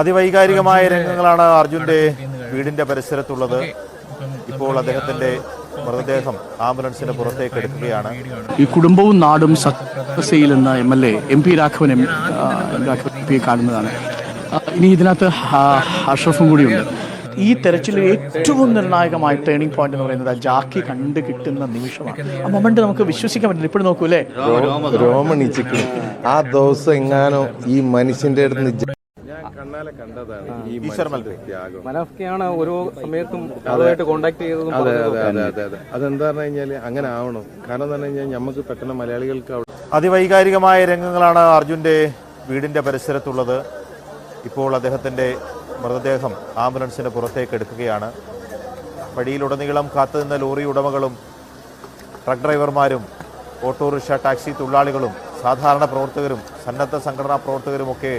അതിവൈകാരികമായ രംഗങ്ങളാണ് അർജുന്റെ വീടിന്റെ പരിസരത്തുള്ളത്. ഇപ്പോൾ അദ്ദേഹത്തിന്റെ മൃതദേഹം ആംബുലൻസിന് പുറത്തേക്ക് എടുക്കുകയാണ്. ഈ കുടുംബവും നാടും സത്യസയിൽ എന്ന M L A M P Raghavan M Raghavan കാണുന്നതാണ്. ഇനി ഇതിനകത്ത് അഷ്റഫും കൂടിയുണ്ട്. ഈ തെരച്ചിലിൽ ഏറ്റവും നിർണായകമായ ടേണിംഗ് പോയിന്റ് എന്ന് പറയുന്നത് ആ ജാക്കി കണ്ട് കിട്ടുന്ന നിമിഷമാണ്. ആ മൊമെന്റ് നമുക്ക് വിശ്വസിക്കാൻ പറ്റില്ല. ഇപ്പോഴും നോക്കൂലേ അല്ലേ? രോമണിച്ചിക്ക് ആ ദിവസം എങ്ങാനോ ഈ മനുഷ്യന്റെ അടുത്ത് നിന്ന് ജ- ഈശ്വർ മൽപ്പേ മനാഫ്കയാണ് ഓരോ സമയത്തും അതുമായിട്ട് കോണ്ടാക്ട് ചെയ്തതും അതെ അതെ അതെ അതെ അതെ. അതെന്താ പറഞ്ഞു കഴിഞ്ഞാൽ അങ്ങനെ ആവണം. കാരണം എന്ന് പറഞ്ഞു കഴിഞ്ഞാൽ നമുക്ക് പെട്ടെന്ന് മലയാളികൾക്ക് അവിടെ അതിവൈകാരികമായ രംഗങ്ങളാണ് അർജുന്റെ വീടിന്റെ പരിസരത്തുള്ളത്. ഇപ്പോൾ അദ്ദേഹത്തിന്റെ മൃതദേഹം ആംബുലൻസിന് പുറത്തേക്ക് എടുക്കുകയാണ്. വഴിയിലുടനീളം കാത്തുനിന്ന ലോറി ഉടമകളും ട്രക്ക് ഡ്രൈവർമാരും ഓട്ടോറിക്ഷ ടാക്സി തൊഴിലാളികളും സാധാരണ പ്രവർത്തകരും സന്നദ്ധ സംഘടനാ പ്രവർത്തകരുമൊക്കെ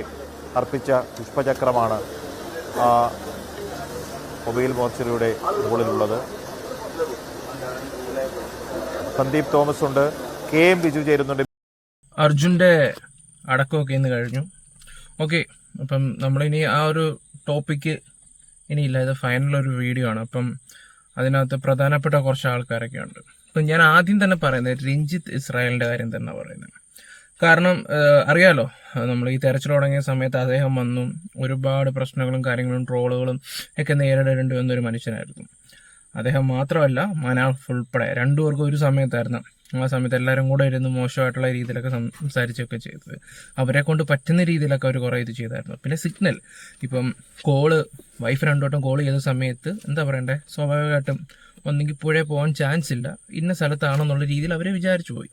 അർപ്പിച്ച പുഷ്പചക്രമാണ് മൊബൈൽ മോർച്ചറിയുടെ മുകളിലുള്ളത്. സന്ദീപ് തോമസ് ഉണ്ട്. കെ എം ബിജു ചേരുന്നുണ്ട്. അർജുന്റെ അടക്കമൊക്കെ ഇന്ന് കഴിഞ്ഞു. ഓക്കെ അപ്പം നമ്മളിനി ആ ഒരു ടോപ്പിക്ക് ഇനിയില്ല. ഇത് ഫൈനൽ ഒരു വീഡിയോ ആണ്. അപ്പം അതിനകത്ത് പ്രധാനപ്പെട്ട കുറച്ച് ആൾക്കാരൊക്കെ ഉണ്ട് അപ്പം ഞാൻ ആദ്യം തന്നെ പറയുന്നത് രഞ്ജിത്ത് ഇസ്രായേലിന്റെ കാര്യം തന്നെ പറയുന്നത്. കാരണം അറിയാലോ നമ്മൾ ഈ തെരച്ചിൽ തുടങ്ങിയ സമയത്ത് അദ്ദേഹം വന്നു ഒരുപാട് പ്രശ്നങ്ങളും കാര്യങ്ങളും ട്രോളുകളും ഒക്കെ നേരിടേണ്ടി വന്ന ഒരു മനുഷ്യനായിരുന്നു. അദ്ദേഹം മാത്രമല്ല മനാഫ് ഉൾപ്പെടെ രണ്ടുപേർക്കും ഒരു സമയത്തായിരുന്നു. ആ സമയത്ത് എല്ലാവരും കൂടെ ഇരുന്ന് മോശമായിട്ടുള്ള രീതിയിലൊക്കെ സംസാരിച്ചൊക്കെ ചെയ്തത്. അവരെ കൊണ്ട് പറ്റുന്ന രീതിയിലൊക്കെ അവർ കുറേ ഇത് ചെയ്തായിരുന്നു. പിന്നെ സിഗ്നൽ. ഇപ്പം കോൾ വൈഫ് രണ്ടോട്ടം കോൾ ചെയ്ത സമയത്ത് എന്താ പറയണ്ടേ? സ്വാഭാവികമായിട്ടും ഒന്നെങ്കിൽ പുഴ പോകാൻ ചാൻസ് ഇല്ല. ഇന്ന സ്ഥലത്താണെന്നുള്ള രീതിയിൽ അവരെ വിചാരിച്ചു പോയി.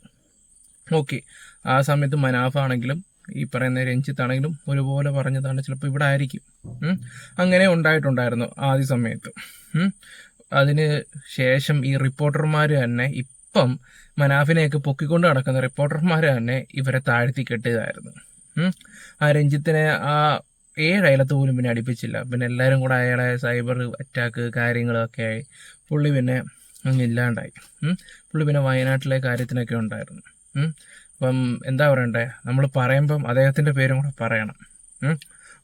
ഓക്കെ. ആ സമയത്ത് മനാഫാണെങ്കിലും ഈ പറയുന്ന രഞ്ജിത്താണെങ്കിലും ഒരുപോലെ പറഞ്ഞതാണ് ചിലപ്പോൾ ഇവിടെ ആയിരിക്കും. അങ്ങനെ ഉണ്ടായിട്ടുണ്ടായിരുന്നു ആദ്യ സമയത്ത്. അതിന് ശേഷം ഈ റിപ്പോർട്ടർമാർ തന്നെ ഇപ്പം മനാഫിനെയൊക്കെ പൊക്കിക്കൊണ്ട് നടക്കുന്ന റിപ്പോർട്ടർമാർ തന്നെ ഇവരെ താഴ്ത്തി കെട്ടിയതായിരുന്നു. ആ രഞ്ജിത്തിനെ ആ ഏഴയലത്ത് പോലും പിന്നെ അടിപ്പിച്ചില്ല. പിന്നെ എല്ലാവരും കൂടെ അയാളെ സൈബർ അറ്റാക്ക് കാര്യങ്ങളൊക്കെ ആയി പുള്ളി പിന്നെ ഇല്ലാണ്ടായി. പുള്ളി പിന്നെ വയനാട്ടിലെ കാര്യത്തിനൊക്കെ ഉണ്ടായിരുന്നു. അപ്പം എന്താ പറയണ്ടേ? നമ്മൾ പറയുമ്പം അദ്ദേഹത്തിന്റെ പേരും കൂടെ പറയണം.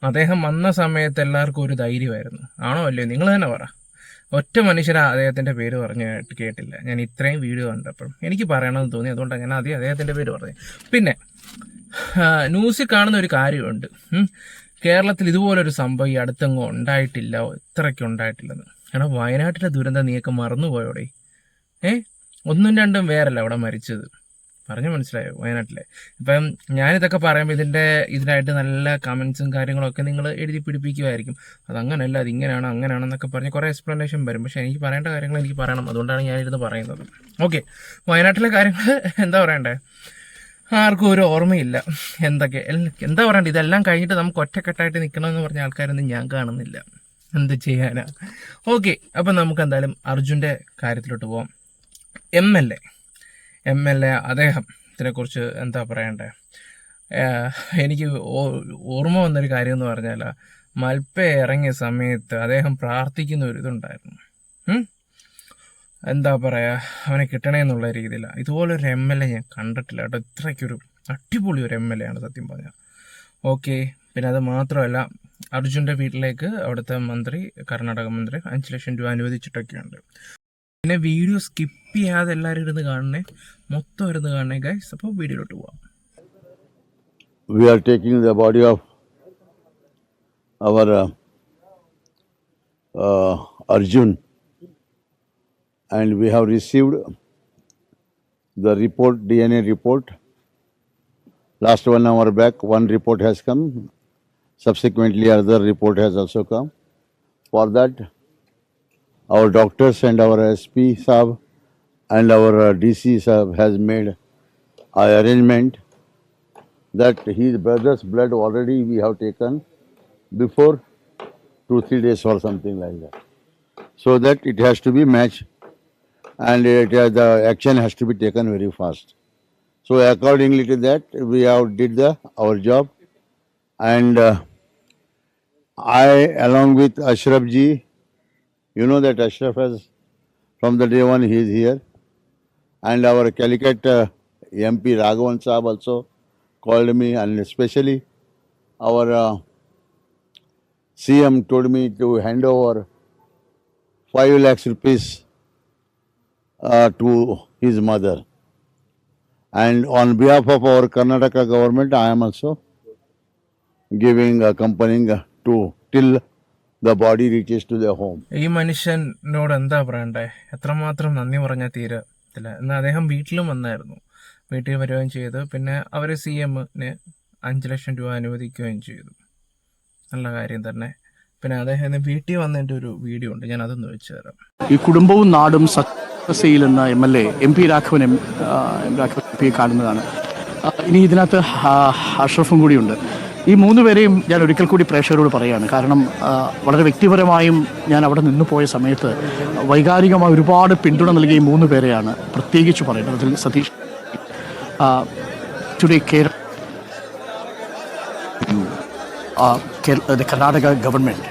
അദ്ദേഹം വന്ന സമയത്ത് എല്ലാവർക്കും ഒരു ധൈര്യമായിരുന്നു. ആണോ അല്ലയോ? നിങ്ങൾ തന്നെ പറ. ഒറ്റ മനുഷ്യരാ അദ്ദേഹത്തിന്റെ പേര് പറഞ്ഞ് കേട്ടില്ല. ഞാൻ ഇത്രയും വീഡിയോ കണ്ടപ്പോൾ എനിക്ക് പറയണമെന്ന് തോന്നി. അതുകൊണ്ടാണ് ഞാൻ ആദ്യം അദ്ദേഹത്തിന്റെ പേര് പറഞ്ഞത്. പിന്നെ ന്യൂസിൽ കാണുന്ന ഒരു കാര്യമുണ്ട്. കേരളത്തിൽ ഇതുപോലൊരു സംഭവം ഈ അടുത്തെങ്ങോ ഉണ്ടായിട്ടില്ല. ഇത്രയ്ക്ക് ഉണ്ടായിട്ടില്ലെന്ന്. കാരണം വയനാട്ടിലെ ദുരന്തം നീയൊക്കെ മറന്നുപോയോടെ? ഏ? ഒന്നും രണ്ടും വേറല്ല അവിടെ മരിച്ചത്. പറഞ്ഞു മനസ്സിലായോ? വയനാട്ടിലെ. ഇപ്പം ഞാനിതൊക്കെ പറയുമ്പോൾ ഇതിന്റെ ഇതിനായിട്ട് നല്ല കമൻസും കാര്യങ്ങളൊക്കെ നിങ്ങൾ എഴുതി പിടിപ്പിക്കുമായിരിക്കും അതങ്ങനല്ല അത് ഇങ്ങനെയാണ് അങ്ങനെയാണെന്നൊക്കെ പറഞ്ഞ് കുറേ എക്സ്പ്ലനേഷൻ വരും. പക്ഷേ എനിക്ക് പറയേണ്ട കാര്യങ്ങൾ എനിക്ക് പറയണം. അതുകൊണ്ടാണ് ഞാനിരുന്ന് പറയുന്നത്. ഓക്കെ വയനാട്ടിലെ കാര്യങ്ങൾ എന്താ പറയണ്ടേ? ആർക്കും ഒരു ഓർമ്മയില്ല. എന്തൊക്കെ? എന്താ പറയണ്ടേ? ഇതെല്ലാം കഴിഞ്ഞിട്ട് നമുക്ക് ഒറ്റക്കെട്ടായിട്ട് നിൽക്കണമെന്ന് പറഞ്ഞ ആൾക്കാരൊന്നും ഞാൻ കാണുന്നില്ല. എന്ത് ചെയ്യാനാ? ഓക്കെ അപ്പം നമുക്ക് എന്തായാലും അർജുന്റെ കാര്യത്തിലോട്ട് പോവാം. M L A. M L A അദ്ദേഹം ഇതിനെക്കുറിച്ച് എന്താ പറയണ്ടേ? എനിക്ക് ഓർമ്മ വന്നൊരു കാര്യം എന്ന് പറഞ്ഞാൽ മൽപ്പ ഇറങ്ങിയ സമയത്ത് അദ്ദേഹം പ്രാർത്ഥിക്കുന്ന ഒരു ഇതുണ്ടായിരുന്നു. എന്താ പറയുക അവനെ കിട്ടണേ എന്നുള്ള രീതിയിലാണ് ഇതുപോലൊരു എം എൽ എ ഞാൻ കണ്ടിട്ടില്ല കേട്ടോ. ഇത്രയ്ക്കൊരു അടിപൊളി ഒരു എം എൽ എ ആണ് സത്യം പറഞ്ഞാൽ ഓക്കെ പിന്നെ അത് മാത്രമല്ല അർജുന്റെ വീട്ടിലേക്ക് അവിടുത്തെ മന്ത്രി കർണാടക മന്ത്രി അഞ്ച് ലക്ഷം രൂപ അനുവദിച്ചിട്ടൊക്കെയുണ്ട്. പിന്നെ വീഡിയോ സ്കിപ്പ് ചെയ്യാതെ എല്ലാവരും ഇരുന്ന് കാണണേ മൊത്തം ഇരുന്ന് കാണണേ ഗൈസ് അപ്പോൾ വീഡിയോയിലോട്ട് പോവാം we are taking the body of our uh, uh, Arjun and we have received the report, DNA report. Last one hour back, one report has come. Subsequently, another report has also come. For that, our doctors and our SP sab and our uh, DC sab has made a arrangement that his brother's blood already we have taken before two three days or something like that. So that it has to be matched and it, uh, the action has to be taken very fast. So accordingly to that we have did the our job and uh, i along with ashraf ji you know that ashraf has from the day one he is here and our Calicut uh, MP Raghavan Saab also called me, and especially our uh, CM told me to hand over 5 lakhs rupees uh, to his mother. And on behalf of our Karnataka government, I am also giving, accompanying uh, to till the body reaches to the home ഈ മനുഷ്യനോട് എന്താ പറയണ്ടേ? എത്രമാത്രം നന്ദി പറഞ്ഞാൽ തീരത്തില്ല എന്നാൽ അദ്ദേഹം വീട്ടിലും വന്നായിരുന്നു. വീട്ടിൽ വരികയും ചെയ്തു. പിന്നെ അവർ സി എമ്മിന് അഞ്ച് ലക്ഷം രൂപ അനുവദിക്കുകയും ചെയ്തു. നല്ല കാര്യം തന്നെ. പിന്നെ അദ്ദേഹം വീട്ടിൽ വന്നതിന്റെ ഒരു വീഡിയോ ഉണ്ട്. ഞാൻ അതൊന്ന് വെച്ച് തരാം. ഈ കുടുംബവും നാടും സത്യസയിൽ എന്ന M L A M P Raghavan M Raghavan M P കാണുന്നതാണ്. ഇനി ഇതിനകത്ത് അഷ്റഫും കൂടിയുണ്ട്. ഈ മൂന്ന് പേരെയും ഞാൻ ഒരിക്കൽ കൂടി പ്രേക്ഷകരോട് പറയുകയാണ് കാരണം വളരെ വ്യക്തിപരമായും ഞാൻ അവിടെ നിന്ന് പോയ സമയത്ത് വൈകാരികമായി ഒരുപാട് പിന്തുണ നൽകിയ ഈ മൂന്ന് പേരെയാണ് പ്രത്യേകിച്ച് പറയുന്നത് അതിൽ Satheesh today Kerala uh, uh, government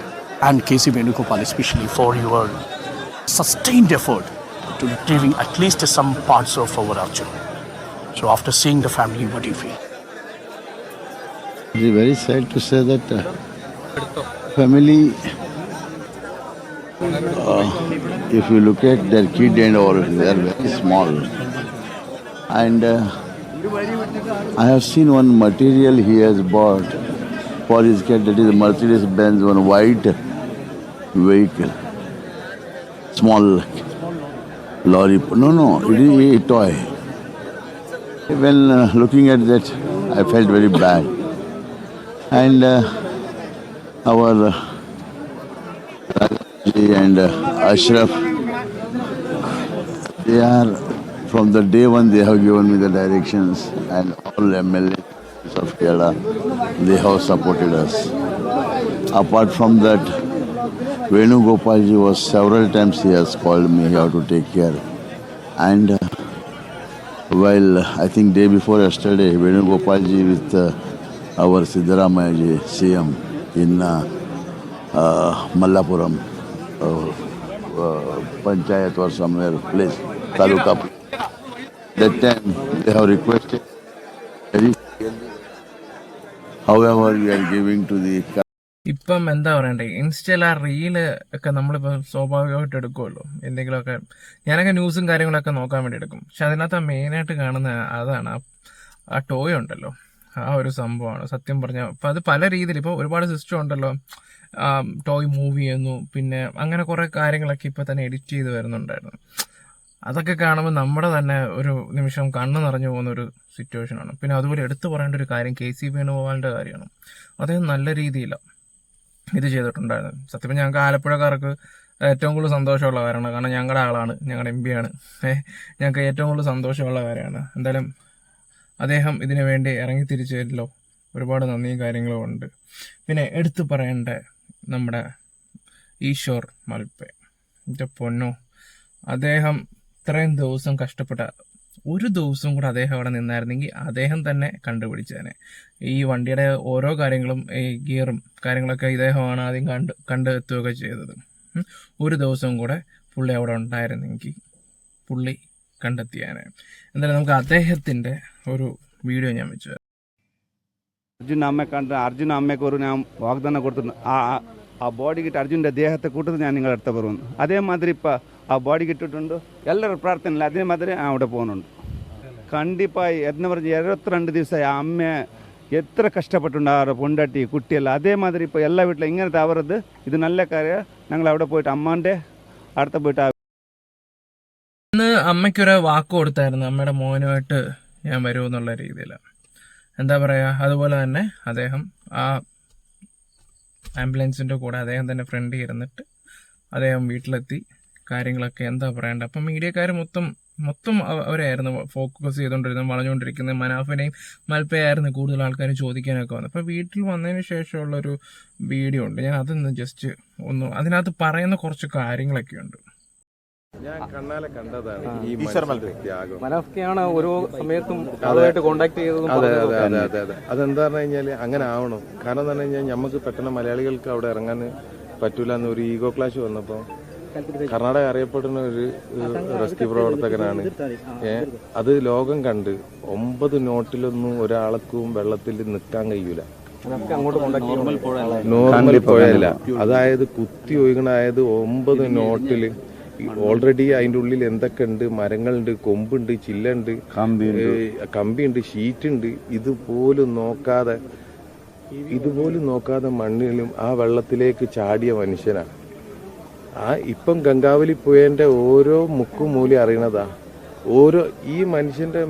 and KC Venugopal especially for your sustained effort to retrieving at least some parts of our Arjun. So after seeing the family, what do you feel? It is very sad to say that uh, family, uh, if you look at their kid and all, they are very small. And uh, I have seen one material he has bought for his kid, that is Mercedes Benz, one white vehicle. Small lorry. No, no, it is a toy. When uh, looking at that, I felt very bad and uh, our uh, Raghavji and uh, Ashraf, they are from the day one they have given me the directions, and all MLAs of Kerala they have supported us. Apart from that, Venu Gopalji was several times he has called me here to take care, and. Uh, well, I think day before yesterday, Venu Gopalji with uh, uh, uh, Mallapuram, uh, uh, Panchayat or somewhere place, Taluka. That time they have requested very clearly. However, we are giving to the ഇപ്പം എന്താ പറയണ്ടേ ഇൻസ്റ്റയിൽ ആ reel ഒക്കെ നമ്മളിപ്പോൾ സ്വാഭാവികമായിട്ട് എടുക്കുമല്ലോ എന്തെങ്കിലുമൊക്കെ ഞാനൊക്കെ ന്യൂസും കാര്യങ്ങളൊക്കെ നോക്കാൻ വേണ്ടി എടുക്കും പക്ഷെ അതിനകത്ത് മെയിനായിട്ട് കാണുന്ന അതാണ് ആ ടോയ് ഉണ്ടല്ലോ ആ ഒരു സംഭവമാണ്. സത്യം പറഞ്ഞാൽ അപ്പം അത് പല രീതിയിൽ ഇപ്പോൾ ഒരുപാട് സിസ്റ്റം ഉണ്ടല്ലോ. ടോയ് മൂവ് ചെയ്യുന്നു. പിന്നെ അങ്ങനെ കുറേ കാര്യങ്ങളൊക്കെ ഇപ്പോൾ തന്നെ എഡിറ്റ് ചെയ്ത് വരുന്നുണ്ടായിരുന്നു. അതൊക്കെ കാണുമ്പോൾ നമ്മുടെ തന്നെ ഒരു നിമിഷം കണ്ണ് നിറഞ്ഞു പോകുന്ന ഒരു സിറ്റുവേഷനാണ് പിന്നെ അതുപോലെ എടുത്തു പറയേണ്ട ഒരു കാര്യം കെ സി വേണുഗോപാലിന്റെ കാര്യമാണ്. അദ്ദേഹം നല്ല രീതിയിലാണ് ഇത് ചെയ്തിട്ടുണ്ടായിരുന്നു. സത്യം ഞങ്ങൾക്ക് ആലപ്പുഴക്കാർക്ക് ഏറ്റവും കൂടുതൽ സന്തോഷമുള്ള കാര്യമാണ്. കാരണം ഞങ്ങളുടെ ആളാണ്. ഞങ്ങളുടെ എം ആണ്. ഞങ്ങൾക്ക് ഏറ്റവും കൂടുതൽ സന്തോഷമുള്ള കാര്യമാണ്. എന്തായാലും അദ്ദേഹം ഇതിനു വേണ്ടി ഇറങ്ങി തിരിച്ചല്ലോ ഒരുപാട് നന്ദിയും കാര്യങ്ങളും ഉണ്ട്. പിന്നെ എടുത്തു പറയേണ്ട നമ്മുടെ ഈശോർ മൽപ്പെ എന്റെ പൊന്നു അദ്ദേഹം ഇത്രയും ദിവസം കഷ്ടപ്പെട്ട ഒരു ദിവസം കൂടെ അദ്ദേഹം അവിടെ നിന്നായിരുന്നെങ്കിൽ അദ്ദേഹം തന്നെ കണ്ടുപിടിച്ചേനെ. ഈ വണ്ടിയുടെ ഓരോ കാര്യങ്ങളും ഈ ഗിയറും കാര്യങ്ങളൊക്കെ ഇദ്ദേഹമാണ് ആദ്യം കണ്ട് കണ്ടെത്തുകയൊക്കെ ചെയ്തത്. ഒരു ദിവസം കൂടെ പുള്ളി അവിടെ ഉണ്ടായിരുന്നെങ്കിൽ പുള്ളി കണ്ടെത്തിയാനെ എന്തായാലും നമുക്ക് അദ്ദേഹത്തിന്റെ ഒരു വീഡിയോ ഞാൻ വെച്ചു അർജുൻ അമ്മയെ കണ്ട് അർജുൻ അമ്മയ്ക്ക് ഒരു ഞാൻ വാഗ്ദാനം കൊടുത്തു ആ ആ ബോഡിക്കിട്ട് അർജുന്റെ ദേഹത്തെ കൂട്ടത്ത് ഞാൻ നിങ്ങളെ അടുത്ത് പറയുന്നു. അതേമാതിരി ഇപ്പം ആ ബോഡിക്ക് കിട്ടിയിട്ടുണ്ട്. എല്ലാവരും പ്രാർത്ഥനയില്ല. അതേമാതിരി അവിടെ പോകുന്നുണ്ട്. കണ്ടിപ്പായി എന്ന് പറഞ്ഞ് ഇരുപത്തിരണ്ട് ദിവസമായി ആ അമ്മയെ എത്ര കഷ്ടപ്പെട്ടുണ്ട് അവരുടെ പൊണ്ടാട്ടി കുട്ടിയെല്ലാം. അതേമാതിരി ഇപ്പോൾ എല്ലാ വീട്ടിലും ഇങ്ങനെ തവറത് ഇത് നല്ല കാര്യം. ഞങ്ങൾ അവിടെ പോയിട്ട് അമ്മാന്റെ അടുത്ത് പോയിട്ട് ഇന്ന് അമ്മയ്ക്കൊരു വാക്ക് കൊടുത്തായിരുന്നു. അമ്മയുടെ മോനുമായിട്ട് ഞാൻ വരുമെന്നുള്ള രീതിയിൽ എന്താ പറയുക അതുപോലെ തന്നെ അദ്ദേഹം ആ ആംബുലൻസിന്റെ കൂടെ അദ്ദേഹം തന്നെ ഫ്രണ്ടിൽ ഇരുന്നിട്ട് അദ്ദേഹം വീട്ടിലെത്തി. കാര്യങ്ങളൊക്കെ എന്താ പറയണ്ടത്? അപ്പം മീഡിയക്കാർ മൊത്തം മൊത്തം അവ- അവരായിരുന്നു ഫോക്കസ് ചെയ്തുകൊണ്ടിരുന്നത് വളഞ്ഞുകൊണ്ടിരിക്കുന്നത്. മനാഫിനെയും മൽപ്പയായിരുന്നു കൂടുതൽ ആൾക്കാർ ചോദിക്കാനൊക്കെ വന്നത്. അപ്പോൾ വീട്ടിൽ വന്നതിന് ശേഷമുള്ളൊരു വീഡിയോ ഉണ്ട്. ഞാൻ അതൊന്ന് ജസ്റ്റ് ഒന്ന് അതിനകത്ത് പറയുന്ന കുറച്ച് കാര്യങ്ങളൊക്കെ ഉണ്ട് ഞാൻ കണ്ണാലെ കണ്ടതാണ് ഈ മനാഫ്കയാണ് ഓരോ സമയത്തും അതുമായിട്ട് കോണ്ടാക്ട് ചെയ്തതും അതെ അതെ അതെ അതെ അതെ. അതെന്താ പറഞ്ഞു കഴിഞ്ഞാൽ അങ്ങനെ ആവണം. കാരണം എന്താ പറഞ്ഞു കഴിഞ്ഞാൽ നമുക്ക് പെട്ടെന്ന് മലയാളികൾക്ക് അവിടെ ഇറങ്ങാൻ പറ്റൂല എന്ന് ഒരു ഈഗോ ക്ലാഷ് വന്നപ്പോ കർണാടക അറിയപ്പെടുന്ന ഒരു റെസ്ക്യൂ പ്രവർത്തകനാണ്. ഏ അത് ലോകം കണ്ട് ഒമ്പത് നോട്ടിലൊന്നും ഒരാൾക്കും വെള്ളത്തിൽ നിൽക്കാൻ കഴിയൂല. നോർമൽ പോയല്ല അതായത് കുത്തി ഒഴുകണായത് ഒമ്പത് നോട്ടിൽ ഓൾറെഡി അതിന്റെ ഉള്ളിൽ എന്തൊക്കെ ഉണ്ട് മരങ്ങളുണ്ട് കൊമ്പുണ്ട് ചില്ലുണ്ട് കമ്പിയുണ്ട്. ഷീറ്റുണ്ട്. ഇതുപോലും നോക്കാതെ ഇതുപോലും നോക്കാതെ മണ്ണിലും ആ വെള്ളത്തിലേക്ക് ചാടിയ മനുഷ്യനാണ് ആ ഇപ്പം ഗംഗാവലി പുഴന്റെ ഓരോ മുക്കും മൂലി അറിയണതാ. ഓരോ ഈ മനുഷ്യന്റെ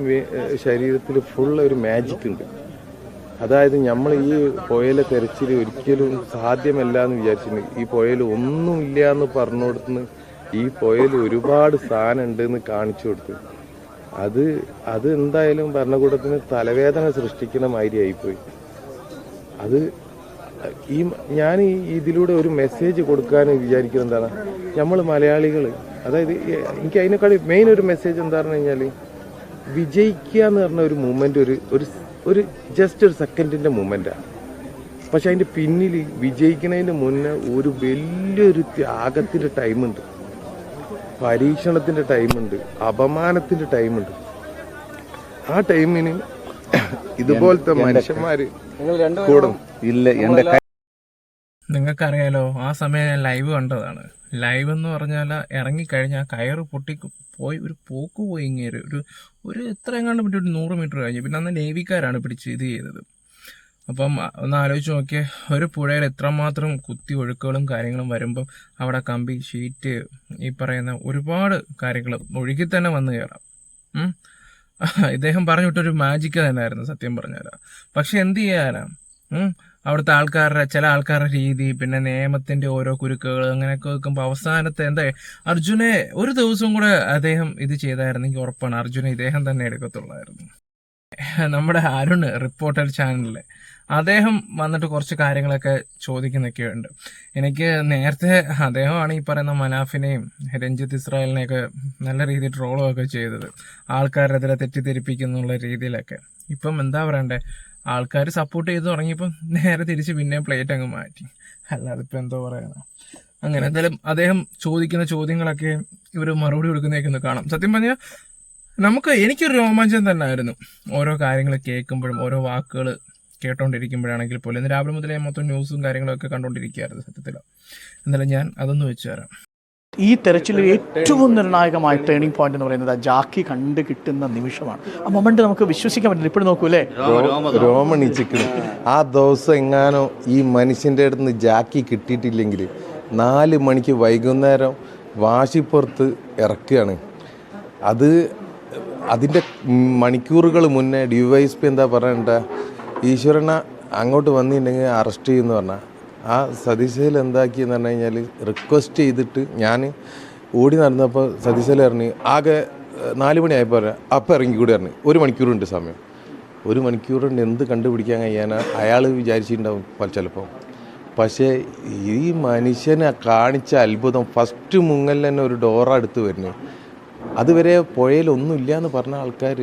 ശരീരത്തിൽ ഫുൾ ഒരു മാജിക് ഉണ്ട്. അതായത് നമ്മൾ ഈ പുഴയിലെ തെരച്ചിൽ ഒരിക്കലും സാധ്യമല്ല എന്ന് വിചാരിച്ചിട്ടുണ്ട്. ഈ പുഴയിൽ ഒന്നുമില്ല എന്ന് പറഞ്ഞു കൊടുത്തുനിന്ന് ഈ പുഴയിൽ ഒരുപാട് സാധനം ഉണ്ട് എന്ന് കാണിച്ചു കൊടുത്തു. അത് അത് എന്തായാലും ഭരണകൂടത്തിന് തലവേദന സൃഷ്ടിക്കുന്ന മാതിരി ആയിപ്പോയി. അത് ഈ ഞാൻ ഇതിലൂടെ ഒരു മെസ്സേജ് കൊടുക്കാൻ വിചാരിക്കുന്നത് എന്താണ്? നമ്മൾ മലയാളികൾ അതായത് എനിക്ക് അതിനേക്കാൾ മെയിൻ ഒരു മെസ്സേജ് എന്താ പറഞ്ഞു കഴിഞ്ഞാൽ വിജയിക്കുക എന്ന് പറഞ്ഞ ഒരു മൂമെന്റ് ഒരു ഒരു ഒരു ജസ്റ്റ് ഒരു സെക്കൻഡിന്റെ മൂമെന്റാണ് പക്ഷെ അതിന്റെ പിന്നിൽ വിജയിക്കുന്നതിന് മുന്നേ ഒരു വലിയൊരു ത്യാഗത്തിന്റെ ടൈമുണ്ട് പരീക്ഷണത്തിന്റെ ടൈമുണ്ട് അപമാനത്തിന്റെ ടൈമുണ്ട്. ആ ടൈമിന് ഇതുപോലത്തെ മനുഷ്യന്മാര് നിങ്ങൾ രണ്ടുപേരും കൂടും. ഇല്ല എന്റെ നിങ്ങൾക്കറിയാലോ ആ സമയം ഞാൻ ലൈവ് കണ്ടതാണ്. ലൈവ് എന്ന് പറഞ്ഞാൽ ഇറങ്ങിക്കഴിഞ്ഞാൽ കയറ് പൊട്ടി പോയി ഒരു പോക്ക് പോയി ഇങ്ങേര്. ഒരു ഒരു എത്ര എങ്ങാണ്ട് പറ്റി ഒരു നൂറ് മീറ്റർ കഴിഞ്ഞു. പിന്നെ അന്ന് നേവിക്കാരാണ് പിടിച്ച് ഇത് ചെയ്തത്. അപ്പം ഒന്ന് ആലോചിച്ച് നോക്കിയേ ഒരു പുഴയിൽ എത്രമാത്രം കുത്തി ഒഴുക്കുകളും കാര്യങ്ങളും വരുമ്പം അവിടെ കമ്പി ഷീറ്റ് ഈ പറയുന്ന ഒരുപാട് കാര്യങ്ങൾ ഒഴുകി തന്നെ വന്ന് കയറാം. ഇദ്ദേഹം പറഞ്ഞു വിട്ടൊരു മാജിക്ക് തന്നെയായിരുന്നു സത്യം പറഞ്ഞാൽ പക്ഷെ എന്ത് ചെയ്യാനാ. അവിടുത്തെ ആൾക്കാരുടെ ചില ആൾക്കാരുടെ രീതി പിന്നെ നിയമത്തിന്റെ ഓരോ കുരുക്കുകൾ അങ്ങനെയൊക്കെ വെക്കുമ്പോൾ അവസാനത്തെ എന്താ അർജുനെ ഒരു ദിവസം കൂടെ അദ്ദേഹം ഇത് ചെയ്തായിരുന്നെങ്കിൽ ഉറപ്പാണ്. അർജുനെ ഇദ്ദേഹം തന്നെ എടുക്കത്തുള്ളായിരുന്നു. നമ്മുടെ അരുൺ റിപ്പോർട്ടർ ചാനലിൽ അദ്ദേഹം വന്നിട്ട് കുറച്ച് കാര്യങ്ങളൊക്കെ ചോദിക്കുന്നൊക്കെ ഉണ്ട് എനിക്ക് നേരത്തെ അദ്ദേഹമാണ് ഈ പറയുന്ന മനാഫിനെയും രഞ്ജിത്ത് ഇസ്രായേലിനെയൊക്കെ നല്ല രീതിയിൽ ട്രോളും ഒക്കെ ചെയ്തത് ആൾക്കാരെതിരെ തെറ്റിദ്ധരിപ്പിക്കുന്നുള്ള രീതിയിലൊക്കെ. ഇപ്പം എന്താ പറയണ്ടേ? ആൾക്കാർ സപ്പോർട്ട് ചെയ്ത് തുടങ്ങിയപ്പം നേരെ തിരിച്ച് പിന്നെ പ്ലേറ്റ് അങ്ങ് മാറ്റി. അല്ലാതെ ഇപ്പം എന്തോ പറയണം അങ്ങനെ എന്തായാലും അദ്ദേഹം ചോദിക്കുന്ന ചോദ്യങ്ങളൊക്കെ ഇവർ മറുപടി കൊടുക്കുന്നതൊക്കെ ഒന്ന് കാണാം. സത്യം പറഞ്ഞാൽ നമുക്ക് എനിക്കൊരു രോമാഞ്ചം തന്നെ ആയിരുന്നു ഓരോ കാര്യങ്ങൾ കേൾക്കുമ്പോഴും ഓരോ വാക്കുകൾ കേട്ടോണ്ടിരിക്കുമ്പോഴാണെങ്കിൽ പോലും. ഇന്ന് രാവിലെ മുതലേ മൊത്തം ന്യൂസും കാര്യങ്ങളൊക്കെ കണ്ടോണ്ടിരിക്കുകയായിരുന്നു സത്യത്തിൽ എന്നാലും ഞാൻ അതൊന്ന് വെച്ചു തരാം. ഈ തെരച്ചിലിൽ ഏറ്റവും നിർണായകമായ ടേണിംഗ് പോയിന്റ് എന്ന് പറയുന്നത് ആ ജാക്കി കണ്ട് കിട്ടുന്ന നിമിഷമാണ്. ആ മൊമെന്റ് നമുക്ക് വിശ്വസിക്കാൻ പറ്റില്ല. ഇപ്പോഴും നോക്കൂലേ അല്ലേ? ചിക്കൻ ആ ദിവസം എങ്ങാനോ ഈ മനുഷ്യന്റെ അടുത്ത് നിന്ന് ജാക്കി കിട്ടിയിട്ടില്ലെങ്കിൽ നാല് മണിക്ക് വൈകുന്നേരം വാശിപ്പുറത്ത് ഇറക്കുകയാണ്. അത് അതിന്റെ മണിക്കൂറുകൾ മുന്നേ ഡിവൈസ് എന്താ പറയണ്ട? ഈശ്വരനെ അങ്ങോട്ട് വന്നിട്ടുണ്ടെങ്കിൽ അറസ്റ്റ് ചെയ്യുമെന്ന് പറഞ്ഞാൽ ആ സതീശയിൽ എന്താക്കിയെന്ന് പറഞ്ഞു കഴിഞ്ഞാൽ റിക്വസ്റ്റ് ചെയ്തിട്ട് ഞാൻ ഓടി നടന്നപ്പോൾ സതീശയിൽ ഇറങ്ങി ആകെ നാല് മണിയായപ്പോൾ അപ്പം ഇറങ്ങിക്കൂടി ഇറങ്ങി ഒരു മണിക്കൂറുണ്ട് സമയം. ഒരു മണിക്കൂറുണ്ട് എന്ത് കണ്ടുപിടിക്കാൻ കഴിയാനാ? അയാൾ വിചാരിച്ചിട്ടുണ്ടാവും ചിലപ്പോൾ പക്ഷേ ഈ മനുഷ്യനെ കാണിച്ച അത്ഭുതം ഫസ്റ്റ് മുങ്ങൽ തന്നെ ഒരു ഡോറ അടുത്ത് വരുന്നു. അതുവരെ പുഴയിലൊന്നുമില്ല എന്ന് പറഞ്ഞ ആൾക്കാർ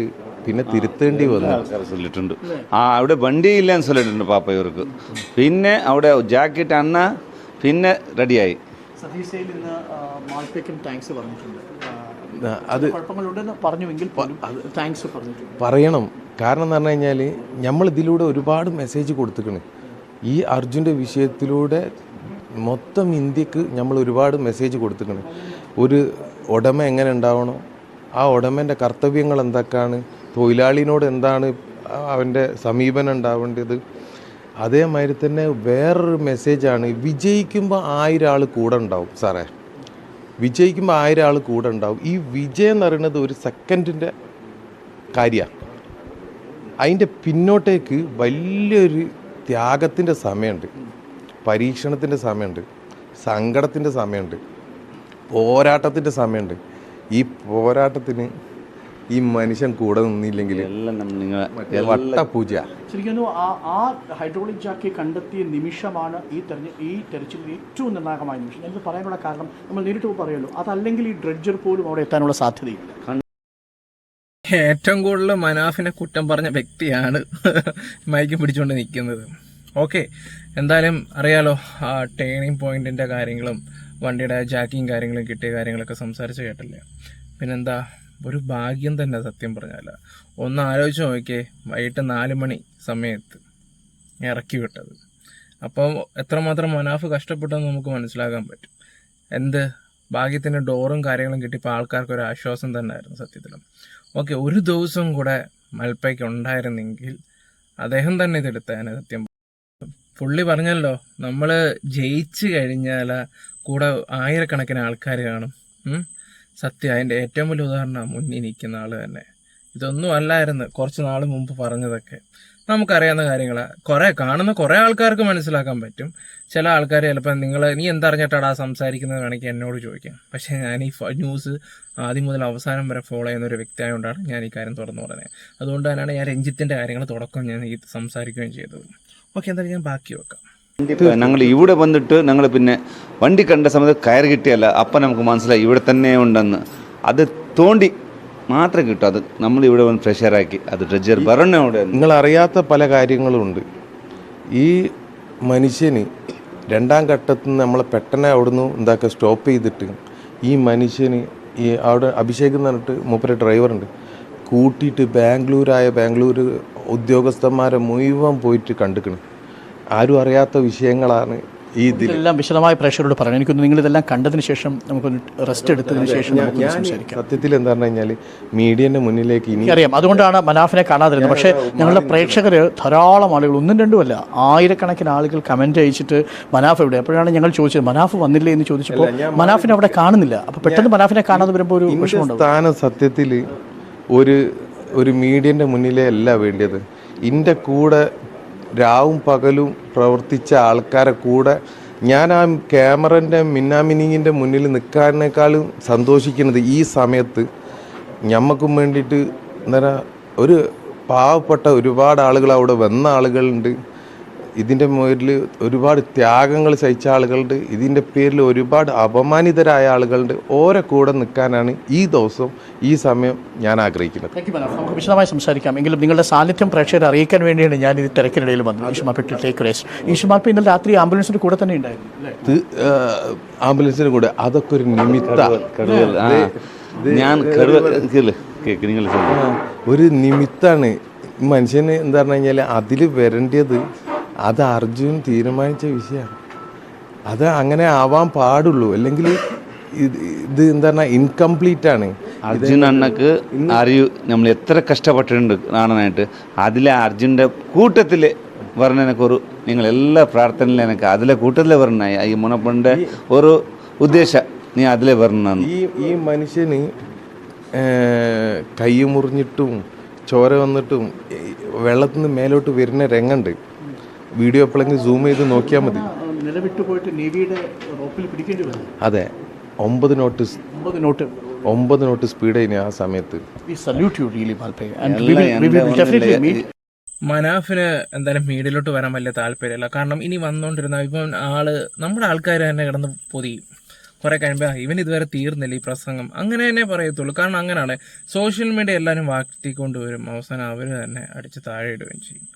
പിന്നെ തിരുത്തേണ്ടി വന്നു. ചൊല്ലിട്ടുണ്ട്. ആ അവിടെ വണ്ടിയില്ല എന്ന് ചൊല്ലിട്ടുണ്ട് പാപ്പ ഇവർക്ക്. പിന്നെ അവിടെ ജാക്കറ്റ് അണ്ണ പിന്നെ റെഡിയായി. അത് പറയണം. കാരണം എന്ന് പറഞ്ഞു കഴിഞ്ഞാൽ നമ്മൾ ഇതിലൂടെ ഒരുപാട് മെസ്സേജ് കൊടുത്തിക്കണേ. ഈ അർജുന്റെ വിഷയത്തിലൂടെ മൊത്തം ഇന്ത്യയ്ക്ക് നമ്മൾ ഒരുപാട് മെസ്സേജ് കൊടുത്തിക്കണേ. ഒരു ഉടമ എങ്ങനെ ഉണ്ടാവണം? ആ ഉടമേന്റെ കർത്തവ്യങ്ങൾ എന്തൊക്കെയാണ്? തൊഴിലാളിനോട് എന്താണ് അവന്റെ സമീപനം ഉണ്ടാവേണ്ടത്? അതേമാതിരി തന്നെ വേറൊരു മെസ്സേജാണ് വിജയിക്കുമ്പോൾ ആയിരം ആൾ കൂടെ ഉണ്ടാവും സാറേ. വിജയിക്കുമ്പോൾ ആയിരം ആൾ കൂടെ ഉണ്ടാവും. ഈ വിജയം എന്ന് പറയുന്നത് ഒരു സെക്കൻഡിന്റെ കാര്യമാണ്. അതിന്റെ പിന്നോട്ടേക്ക് വലിയൊരു ത്യാഗത്തിന്റെ സമയമുണ്ട്. പരീക്ഷണത്തിന്റെ സമയമുണ്ട്. സങ്കടത്തിന്റെ സമയമുണ്ട്. പോരാട്ടത്തിന്റെ സമയമുണ്ട്. ഈ പോരാട്ടത്തിന് ഈ മനുഷ്യൻ കൂടെ നിന്നില്ലെങ്കിൽ വട്ടപൂജ. ശരിക്കും ആ ആ ഹൈഡ്രോളിക് ജാക്കി കണ്ടെത്തിയ നിമിഷമാണ് ഈ തെരഞ്ഞ ഈ തെരച്ചിലിൽ ഏറ്റവും നിർണായകമായ നിമിഷം. എനിക്ക് പറയാനുള്ള കാരണം നമ്മൾ നേരിട്ട് പറയുമല്ലോ. അതല്ലെങ്കിൽ ഈ ഡ്രഡ്ജർ പോലും അവിടെ എത്താനുള്ള സാധ്യതയില്ല. ഏറ്റവും കൂടുതൽ മനാഫിനെ കുറ്റം പറഞ്ഞ വ്യക്തിയാണ് മൈക്ക് പിടിച്ചുകൊണ്ട് നിൽക്കുന്നത്. ഓക്കെ. എന്തായാലും അറിയാലോ ആ ടേണിംഗ് പോയിന്റിന്റെ കാര്യങ്ങളും വണ്ടിയുടെ ജാക്കിയും കാര്യങ്ങളും കിട്ടിയ കാര്യങ്ങളൊക്കെ സംസാരിച്ച് കേട്ടല്ലേ? പിന്നെന്താ? ഒരു ഭാഗ്യം തന്നെ സത്യം പറഞ്ഞാൽ. ഒന്ന് ആലോചിച്ച് നോക്കിയേ വൈകിട്ട് നാല് മണി സമയത്ത് ഇറക്കി വിട്ടത്. അപ്പോൾ എത്രമാത്രം മനാഫ് കഷ്ടപ്പെട്ടെന്ന് നമുക്ക് മനസ്സിലാക്കാൻ പറ്റും. എന്ത്? ഭാഗ്യത്തിന് ഡോറും കാര്യങ്ങളും കിട്ടിയപ്പോൾ ആൾക്കാർക്ക് ഒരു ആശ്വാസം തന്നെയായിരുന്നു സത്യത്തിൽ. ഓക്കെ ഒരു ദിവസം കൂടെ മൽപ്പയ്ക്ക് ഉണ്ടായിരുന്നെങ്കിൽ അദ്ദേഹം തന്നെ ഇതെടുത്തേനെ സത്യം. പുള്ളി പറഞ്ഞല്ലോ നമ്മൾ ജയിച്ചു കഴിഞ്ഞാൽ കൂടെ ആയിരക്കണക്കിന് ആൾക്കാർ കാണും. സത്യം അതിന്റെ ഏറ്റവും വലിയ ഉദാഹരണം മുന്നിൽ നിൽക്കുന്ന ആൾ തന്നെ. ഇതൊന്നും അല്ലായിരുന്നു കുറച്ച് നാൾ മുമ്പ് പറഞ്ഞതൊക്കെ. നമുക്കറിയാവുന്ന കാര്യങ്ങൾ കുറേ കാണുന്ന കുറേ ആൾക്കാർക്ക് മനസ്സിലാക്കാൻ പറ്റും. ചില ആൾക്കാർ ചിലപ്പോൾ നിങ്ങൾ നീ എന്തറിഞ്ഞിട്ടാടാ സംസാരിക്കുന്നത് വേണമെങ്കിൽ എന്നോട് ചോദിക്കാം. പക്ഷേ ഞാൻ ഈ ന്യൂസ് ആദ്യം മുതൽ അവസാനം വരെ ഫോളോ ചെയ്യുന്ന ഒരു വ്യക്തിയായതുകൊണ്ടാണ് ഞാൻ ഈ കാര്യം തുറന്നു പറഞ്ഞത് അതുകൊണ്ട് തന്നെയാണ് ഞാൻ രഞ്ജിത്തിന്റെ കാര്യങ്ങൾ തുടക്കം ഞാൻ ഈ സംസാരിക്കുകയും ചെയ്തത്. ഓക്കെ എന്തായാലും ഞാൻ ബാക്കി വെക്കാം. ഞങ്ങൾ ഇവിടെ വന്നിട്ട് ഞങ്ങൾ പിന്നെ വണ്ടി കണ്ട സമയത്ത് കയർ കിട്ടിയല്ല. അപ്പം നമുക്ക് മനസ്സിലായി ഇവിടെ തന്നെ ഉണ്ടെന്ന്. അത് തോണ്ടി മാത്രം കിട്ടും. അത് നമ്മൾ ഇവിടെ വന്ന് പ്രഷറാക്കി അത് പറഞ്ഞ അവിടെ നിങ്ങൾ അറിയാത്ത പല കാര്യങ്ങളും ഉണ്ട് ഈ മനുഷ്യന് രണ്ടാം ഘട്ടത്തിൽ നിന്ന് നമ്മളെ പെട്ടെന്ന് അവിടുന്ന് എന്താക്ക സ്റ്റോപ്പ് ചെയ്തിട്ട് ഈ മനുഷ്യന് ഈ അവിടെ അഭിഷേക് എന്ന് പറഞ്ഞിട്ട് മൂപ്പര ഡ്രൈവറുണ്ട് കൂട്ടിയിട്ട് ബാംഗ്ലൂരായ ബാംഗ്ലൂർ ഉദ്യോഗസ്ഥന്മാരെ മുഴുവൻ പോയിട്ട് കണ്ടുക്കണം. ആരും അറിയാത്ത വിഷയങ്ങളാണ് ഈ ഇതിലെല്ലാം ഇതെല്ലാം വിശദമായ പ്രേക്ഷകരോട് പറയണം. എനിക്കൊന്ന് നിങ്ങൾ ഇതെല്ലാം കണ്ടതിന് ശേഷം നമുക്കൊന്ന് റെസ്റ്റ് എടുത്തതിന് ശേഷം സത്യത്തിൽ എന്താ പറഞ്ഞു കഴിഞ്ഞാൽ മീഡിയന്റെ മുന്നിലേക്ക് ഇനി അറിയാം അതുകൊണ്ടാണ് മനാഫിനെ കാണാതിരുന്നത്. പക്ഷേ ഞങ്ങളുടെ പ്രേക്ഷകർ ധാരാളം ആളുകൾ ഒന്നും രണ്ടുമല്ല ആയിരക്കണക്കിന് ആളുകൾ കമന്റ് അയച്ചിട്ട് മനാഫ് എവിടെ? അപ്പോഴാണ് ഞങ്ങൾ ചോദിച്ചത് മനാഫ് വന്നില്ലേ എന്ന് ചോദിച്ചപ്പോൾ മനാഫിനെ അവിടെ കാണുന്നില്ല. അപ്പോൾ പെട്ടെന്ന് മനാഫിനെ കാണാതെ വരുമ്പോൾ ഒരു സ്ഥാനം സത്യത്തിൽ ഒരു ഒരു മീഡിയന്റെ മുന്നിലേ അല്ല വേണ്ടിയത്. ഇന്റെ കൂടെ രാവും പകലും പ്രവർത്തിച്ച ആൾക്കാരെ കൂടെ ഞാൻ ആ ക്യാമറന്റെ മിന്നാമിനിങ്ങിന്റെ മുന്നിൽ നിൽക്കാനേക്കാളും സന്തോഷിക്കുന്നത് ഈ സമയത്ത് ഞമ്മക്കും വേണ്ടിയിട്ട് എന്താ ഒരു പാവപ്പെട്ട ഒരുപാട് ആളുകൾ അവിടെ വന്ന ആളുകളുണ്ട്. ഇതിന്റെ മുകളിൽ ഒരുപാട് ത്യാഗങ്ങൾ സഹിച്ച ആളുകളുണ്ട്. ഇതിന്റെ പേരിൽ ഒരുപാട് അപമാനിതരായ ആളുകളുണ്ട്. ഓരെ കൂടെ നിൽക്കാനാണ് ഈ ദിവസം ഈ സമയം ഞാൻ ആഗ്രഹിക്കുന്നത്. നമുക്ക് വിശദമായി സംസാരിക്കാം. എങ്കിലും നിങ്ങളുടെ സാന്നിധ്യം പ്രേക്ഷകരെ അറിയിക്കാൻ വേണ്ടിയാണ് ഞാൻ ഇത് തിരക്കിനിടയിൽ വന്നത്. ഈശുമാപ്പിട്ട് ടേക്ക് റേസ് ഈശുമാപ്പ് ഇന്നലെ രാത്രി ആംബുലൻസിന്റെ കൂടെ തന്നെ ഉണ്ടായിരുന്നു ആംബുലൻസിന്റെ കൂടെ. അതൊക്കെ ഒരു നിമിത്ത ഞാൻ ഒരു നിമിത്താണ്. മനുഷ്യന് എന്താ പറഞ്ഞു കഴിഞ്ഞാൽ അതിൽ വരേണ്ടത് അത് അർജുൻ തീരുമാനിച്ച വിഷയമാണ്. അത് അങ്ങനെ ആവാൻ പാടുള്ളൂ. അല്ലെങ്കിൽ ഇത് ഇത് എന്താ ഇൻകംപ്ലീറ്റ് ആണ്. അർജുൻ അണ്ണക്ക് അറിയൂ നമ്മൾ എത്ര കഷ്ടപ്പെട്ടിട്ടുണ്ട് കാണാനായിട്ട്. അതിലെ അർജുന്റെ കൂട്ടത്തിൽ എനിക്കൊരു നിങ്ങൾ എല്ലാ പ്രാർത്ഥനയിലും എനിക്ക് അതിലെ കൂട്ടത്തിലെ പറഞ്ഞ ഈ മുനപ്പന്റെ ഒരു ഉദ്ദേശം നീ അതിലെ വരണ ഈ ഈ മനുഷ്യന് കൈ മുറിഞ്ഞിട്ടും ചോര വന്നിട്ടും വെള്ളത്തിൽ നിന്ന് മേലോട്ട് വരുന്ന രംഗുണ്ട്. വീഡിയോ എപ്പോഴെങ്കിലും സൂം ചെയ്ത് നോക്കിയാൽ മതി. നിലവിട്ട് പോയിട്ട് നേവിയുടെ റോപ്പിൽ പിടിക്കേണ്ടി വന്നു അതെ ഒമ്പത് നോട്ടീസ് ഒമ്പത് നോട്ട് ഒമ്പത് നോട്ട് സ്പീഡ് ആ സമയത്ത്. We salute you really Malpe and we എല്ലാം വിൽ വി എന്റെ വിൽ ഡെഫിനറ്റ്ലി മുന്നിൽ മീറ്റ് മനാഫിന് എന്തായാലും മീഡിയയിലോട്ട് വരാൻ വലിയ താല്പര്യമില്ല. കാരണം ഇനി വന്നുകൊണ്ടിരുന്ന ഇപ്പം ആൾ നമ്മുടെ ആൾക്കാർ തന്നെ കിടന്ന് പൊതി. കുറെ കഴിയുമ്പോൾ ഇവൻ ഇതുവരെ തീർന്നില്ല ഈ പ്രസംഗം. അങ്ങനെ തന്നെ പറയത്തുള്ളൂ. കാരണം അങ്ങനെയാണ്. സോഷ്യൽ മീഡിയ എല്ലാവരും വാഴ്ത്തിക്കൊണ്ടുവരും അവസാനം അവർ തന്നെ അടിച്ച് താഴെ ഇടുകയും ചെയ്യും.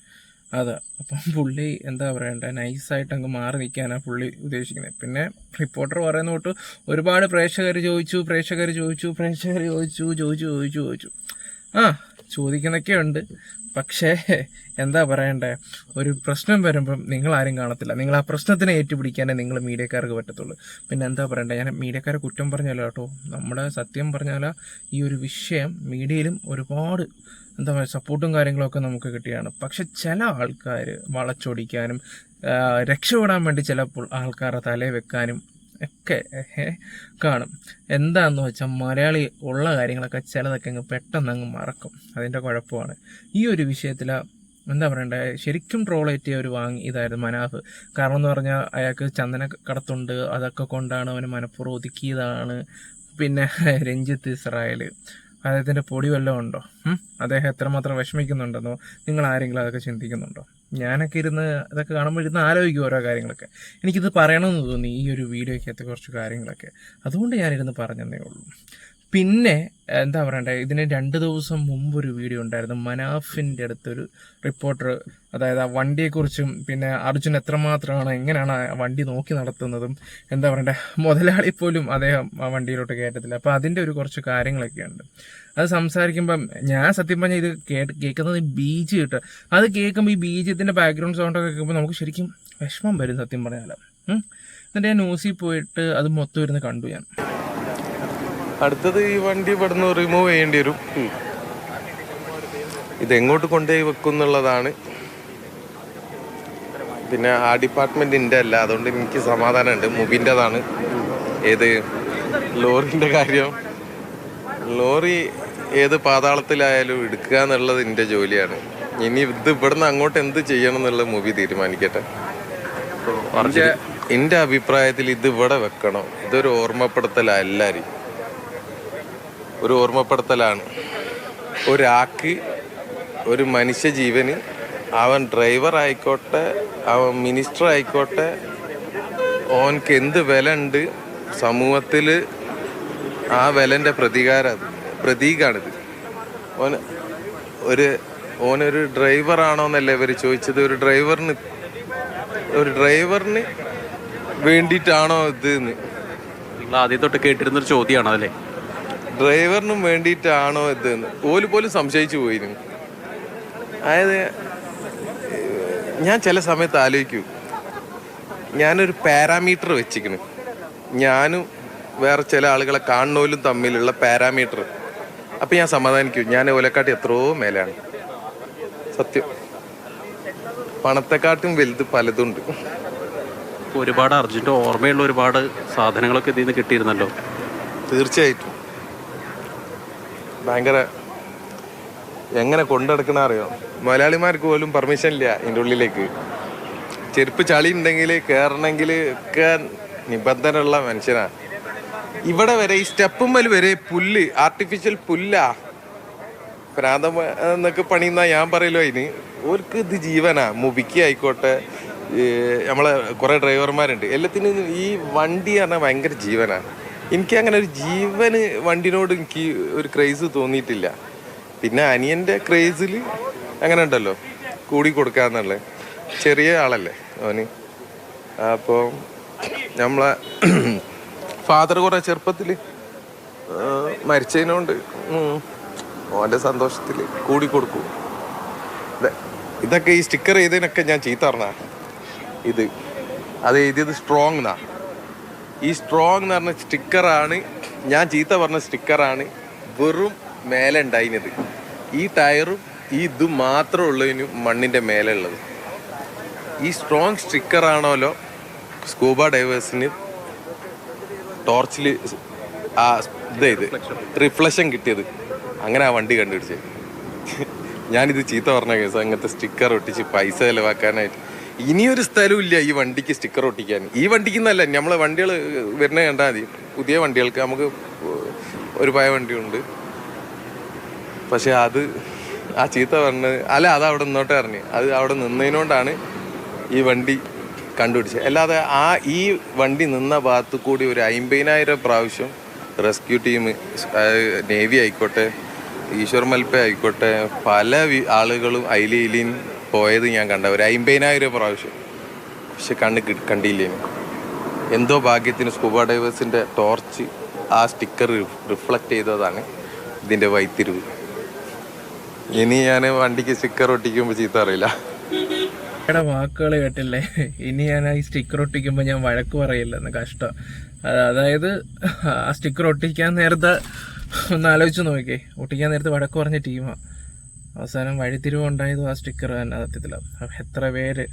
അതാ. അപ്പം പുള്ളി എന്താ പറയണ്ടേ? നൈസായിട്ട് അങ്ങ് മാറി നിൽക്കാനാണ് പുള്ളി ഉദ്ദേശിക്കുന്നത് പിന്നെ റിപ്പോർട്ടർ പറയുന്ന തൊട്ട് ഒരുപാട് പ്രേക്ഷകർ ചോദിച്ചു പ്രേക്ഷകർ ചോദിച്ചു പ്രേക്ഷകർ ചോദിച്ചു ചോദിച്ചു ചോദിച്ചു ചോദിച്ചു. ആ ചോദിക്കുന്നൊക്കെ ഉണ്ട്. പക്ഷേ എന്താ പറയണ്ടേ? ഒരു പ്രശ്നം വരുമ്പം നിങ്ങൾ ആരും കാണത്തില്ല. നിങ്ങൾ ആ പ്രശ്നത്തിനെ ഏറ്റുപിടിക്കാനേ നിങ്ങൾ മീഡിയക്കാർക്ക് പറ്റത്തുള്ളൂ. പിന്നെ എന്താ പറയണ്ടേ? ഞാൻ മീഡിയക്കാരെ കുറ്റം പറഞ്ഞല്ലോ കേട്ടോ. നമ്മുടെ സത്യം പറഞ്ഞാൽ ഈ ഒരു വിഷയം മീഡിയയിലും ഒരുപാട് എന്താ പറയുക സപ്പോർട്ടും കാര്യങ്ങളൊക്കെ നമുക്ക് കിട്ടിയാണ്. പക്ഷെ ചില ആൾക്കാർ വളച്ചൊടിക്കാനും രക്ഷപ്പെടാൻ വേണ്ടി ചില ആൾക്കാരെ തലയിൽ വെക്കാനും ഒക്കെ കാണും. എന്താന്ന് വെച്ചാൽ മലയാളി ഉള്ള കാര്യങ്ങളൊക്കെ ചിലതൊക്കെ അങ്ങ് പെട്ടെന്ന് അങ്ങ് മറക്കും. അതിന്റെ കുഴപ്പമാണ്. ഈ ഒരു വിഷയത്തിൽ എന്താ പറയണ്ടേ ശരിക്കും ട്രോൾ ട്രോളേറ്റ് ഒരു വാങ്ങി ഇതായിരുന്നു മനാഫ്. കാരണം എന്ന് പറഞ്ഞാൽ അയാൾക്ക് ചന്ദന കടത്തുണ്ട് അതൊക്കെ കൊണ്ടാണ് അവന് മനഃപൂർവം ഒതുക്കിയതാണ്. പിന്നെ രഞ്ജിത്ത് ഇസ്രായേൽ അദ്ദേഹത്തിന്റെ പൊടി വല്ലതും ഉണ്ടോ? അദ്ദേഹം എത്രമാത്രം വിഷമിക്കുന്നുണ്ടെന്നോ നിങ്ങൾ ആരെങ്കിലും അതൊക്കെ ചിന്തിക്കുന്നുണ്ടോ? ഞാനൊക്കെ ഇരുന്ന് അതൊക്കെ കാണുമ്പോൾ ഇരുന്ന് ആലോചിക്കും ഓരോ കാര്യങ്ങളൊക്കെ. എനിക്കിത് പറയണമെന്ന് തോന്നി ഈ ഒരു വീഡിയോയ്ക്കകത്ത് കുറച്ച് കാര്യങ്ങളൊക്കെ. അതുകൊണ്ട് ഞാനിരുന്ന് പറഞ്ഞതേ ഉള്ളൂ. പിന്നെ എന്താ പറയണ്ടേ ഇതിന് രണ്ട് ദിവസം മുമ്പ് ഒരു വീഡിയോ ഉണ്ടായിരുന്നു. മനാഫിന്റെ അടുത്തൊരു റിപ്പോർട്ടർ അതായത് ആ വണ്ടിയെക്കുറിച്ചും പിന്നെ അർജുൻ എത്രമാത്രമാണ് എങ്ങനെയാണ് വണ്ടി നോക്കി നടത്തുന്നതും എന്താ പറയണ്ടേ മുതലാളി പോലും അദ്ദേഹം ആ വണ്ടിയിലോട്ട് കയറ്റത്തില്ല. അപ്പോൾ അതിന്റെ ഒരു കുറച്ച് കാര്യങ്ങളൊക്കെ ഉണ്ട് അത് സംസാരിക്കുമ്പം ഞാൻ സത്യം പറഞ്ഞാൽ ഇത് കേട്ട് കേൾക്കുന്നത് ബീജ് കിട്ടുക അത് കേൾക്കുമ്പോൾ ഈ ബീജത്തിന്റെ ബാക്ക്ഗ്രൗണ്ട് സൗണ്ടൊക്കെ കേൾക്കുമ്പോൾ നമുക്ക് ശരിക്കും വിഷമം വരും സത്യം പറഞ്ഞാൽ എന്നിട്ട് ഞാൻ ന്യൂസിൽ പോയിട്ട് അത് മൊത്തം ഇരുന്ന് കണ്ടു ഞാൻ. അടുത്തത് ഈ വണ്ടി ഇവിടുന്ന് റിമൂവ് ചെയ്യേണ്ടി വരും. ഇതെങ്ങോട്ട് കൊണ്ടുപോയി വെക്കും എന്നുള്ളതാണ്. പിന്നെ ആ ഡിപ്പാർട്ട്മെന്റ് ഡിപ്പാർട്ട്മെന്റിന്റെ അല്ല അതുകൊണ്ട് എനിക്ക് സമാധാനമുണ്ട്. മുബിന്റെതാണ്. ഏത്? ലോറിന്റെ കാര്യം. ലോറി ഏത് പാതാളത്തിലായാലും എടുക്കുക എന്നുള്ളത് എന്റെ ജോലിയാണ്. ഇനി ഇത് ഇവിടുന്ന് അങ്ങോട്ട് എന്ത് ചെയ്യണം എന്നുള്ളത് മുബി തീരുമാനിക്കട്ടെ. എന്റെ എന്റെ അഭിപ്രായത്തിൽ ഇത് ഇവിടെ വെക്കണം. ഇതൊരു ഓർമ്മപ്പെടുത്തലാണ് എല്ലാവരും ഒരു ഓർമ്മപ്പെടുത്തലാണ്. ഒരാൾക്ക് ഒരു മനുഷ്യ ജീവന് അവൻ ഡ്രൈവർ ആയിക്കോട്ടെ അവൻ മിനിസ്റ്റർ ആയിക്കോട്ടെ ഓനക്ക് എന്ത് വില ഉണ്ട് സമൂഹത്തിൽ ആ വിലന്റെ പ്രതികാരം പ്രതീകാണിത്. ഓൻ ഒരു ഓനൊരു ഡ്രൈവറാണോ എന്നല്ല ഇവർ ചോദിച്ചത്? ഒരു ഡ്രൈവറിന് ഒരു ഡ്രൈവറിന് വേണ്ടിയിട്ടാണോ ഇത് നിങ്ങൾ ആദ്യം തൊട്ട് കേട്ടിരുന്നൊരു ചോദ്യമാണ് അതല്ലേ ഡ്രൈവറിനും വേണ്ടിയിട്ടാണോ ഇത് എന്ന് ഓൽ പോലും സംശയിച്ചു പോയിരുന്നു അതായത് ഞാൻ ചില സമയത്ത് ആലോചിക്കും. ഞാനൊരു പാരാമീറ്റർ വെച്ചിക്കണ് ഞാനും വേറെ ചില ആളുകളെ കാണുന്നവരും തമ്മിലുള്ള പാരാമീറ്റർ. അപ്പം ഞാൻ സമാധാനിക്കും. ഞാൻ ഓലക്കാട്ടി എത്രയോ മേലാണ് സത്യം. പണത്തെക്കാട്ടും വലുത് പലതുണ്ട്. ഒരുപാട് അർജന്റ് ഓർമ്മയുള്ള ഒരുപാട് സാധനങ്ങളൊക്കെ ഇതിൽ നിന്ന് കിട്ടിയിരുന്നല്ലോ. തീർച്ചയായിട്ടും. ഭയങ്കര എങ്ങനെ കൊണ്ടെടുക്കണ അറിയോ? മലയാളിമാർക്ക് പോലും പെർമിഷൻ ഇല്ല ഇതിന്റെ ഉള്ളിലേക്ക്. ചെരുപ്പ് ചളി ഉണ്ടെങ്കിൽ കയറണമെങ്കിൽ ഒക്കെ നിബന്ധനയുള്ള മനുഷ്യനാ. ഇവിടെ വരെ ഈ സ്റ്റെപ്പുമ്മൽ വരെ പുല്ല് ആർട്ടിഫിഷ്യൽ പുല്ലാ. പ്രാന്തം എന്നൊക്കെ പണിയുന്ന ഞാൻ പറയലോ അതിന് ഓർക്ക് ഇത് ജീവനാ. മുബിക്ക് ആയിക്കോട്ടെ നമ്മളെ കുറേ ഡ്രൈവർമാരുണ്ട് എല്ലാത്തിനും ഈ വണ്ടി പറഞ്ഞാൽ ഭയങ്കര ജീവനാ. എനിക്ക് അങ്ങനെ ഒരു ജീവന് വണ്ടിനോട് എനിക്ക് ഒരു ക്രേസ് തോന്നിയിട്ടില്ല. പിന്നെ അനിയന്റെ ക്രേസിൽ അങ്ങനെ ഉണ്ടല്ലോ കൂടി കൊടുക്കാന്നുള്ളത്. ചെറിയ ആളല്ലേ അവന്. അപ്പോൾ നമ്മളെ ഫാദർ കുറേ ചെറുപ്പത്തിൽ മരിച്ചതിനോണ്ട്. ഓന്റെ സന്തോഷത്തിൽ കൂടി കൊടുക്കും. ഇതൊക്കെ ഈ സ്റ്റിക്കർ ചെയ്തതിനൊക്കെ ഞാൻ ചീത്ത പറഞ്ഞ ഇത് അത് എഴുതിയത് സ്ട്രോങ് എന്നാ ഈ സ്ട്രോങ് എന്ന് പറഞ്ഞ സ്റ്റിക്കറാണ് ഞാൻ ചീത്ത പറഞ്ഞ സ്റ്റിക്കറാണ് വെറും മേലെ ഉണ്ടായിരുന്നത് ഈ ടയറും ഈ ഇതും മാത്രമേ ഉള്ളതിനും മണ്ണിന്റെ മേലെ ഉള്ളത്. ഈ സ്ട്രോങ് സ്റ്റിക്കറാണല്ലോ സ്കൂബ ഡൈവേഴ്സിന് ടോർച്ചിൽ ആ ഇതായത് ഇത് റിഫ്ലക്ഷൻ കിട്ടിയത്. അങ്ങനെ ആ വണ്ടി കണ്ടുപിടിച്ചത്. ഞാനിത് ചീത്ത പറഞ്ഞ കേസ് അങ്ങനത്തെ സ്റ്റിക്കർ ഒട്ടിച്ച് പൈസ ചിലവാക്കാനായിട്ട്. ഇനിയൊരു സ്ഥലവും ഇല്ല ഈ വണ്ടിക്ക് സ്റ്റിക്കർ ഒട്ടിക്കാൻ. ഈ വണ്ടിക്ക് നല്ല നമ്മളെ വണ്ടികൾ വരുന്ന കണ്ടാൽ മതി. പുതിയ വണ്ടികൾക്ക് നമുക്ക് ഒരു പഴയ വണ്ടിയുണ്ട്. പക്ഷെ അത് ആ ചീത്ത പറഞ്ഞത് അല്ല അത് അവിടെ നിന്നോട്ടെ അറിഞ്ഞ് അത് അവിടെ നിന്നതിനോണ്ടാണ് ഈ വണ്ടി കണ്ടുപിടിച്ചത്. അല്ലാതെ ആ ഈ വണ്ടി നിന്ന ഭാഗത്ത് കൂടി ഒരു അമ്പതിനായിരം പ്രാവശ്യം റെസ്ക്യൂ ടീം നേവി ആയിക്കോട്ടെ ഈശ്വർ മൽപ്പ ആയിക്കോട്ടെ പല ആളുകളും അയിലയിലും പോയത് ഞാൻ കണ്ട ഒരു അമ്പതിനായിരം പ്രാവശ്യം. പക്ഷെ കണ്ണ് കണ്ടില്ലേ എന്തോ ഭാഗ്യത്തിന് സ്കൂബ ഡൈവേഴ്സിന്റെ ടോർച്ച് ആ സ്റ്റിക്കർ റിഫ്ലക്റ്റ് ചെയ്തതാണ് ഇതിന്റെ വൈത്തിരിവ്. ഇനി ഞാൻ വണ്ടിക്ക് സ്റ്റിക്കർ ഒട്ടിക്കുമ്പോൾ ചീത്ത അറിയില്ല എടാ വാക്കുകൾ കേട്ടില്ലേ? ഇനി ഞാൻ ഈ സ്റ്റിക്കർ ഒട്ടിക്കുമ്പോൾ ഞാൻ വഴക്ക് പറയില്ലെന്ന് കഷ്ടം. അതായത് ആ സ്റ്റിക്കർ ഒട്ടിക്കാൻ നേരത്തെ ഒന്ന് ആലോചിച്ച് നോക്കിയേ ഒട്ടിക്കാൻ നേരത്തെ വഴക്ക് പറഞ്ഞ ടീമാണ് അവസാനം വഴിത്തിരിവ് ഉണ്ടായതും ആ സ്റ്റിക്കർ തന്നെ സത്യത്തിലാണ് എത്ര പേര്?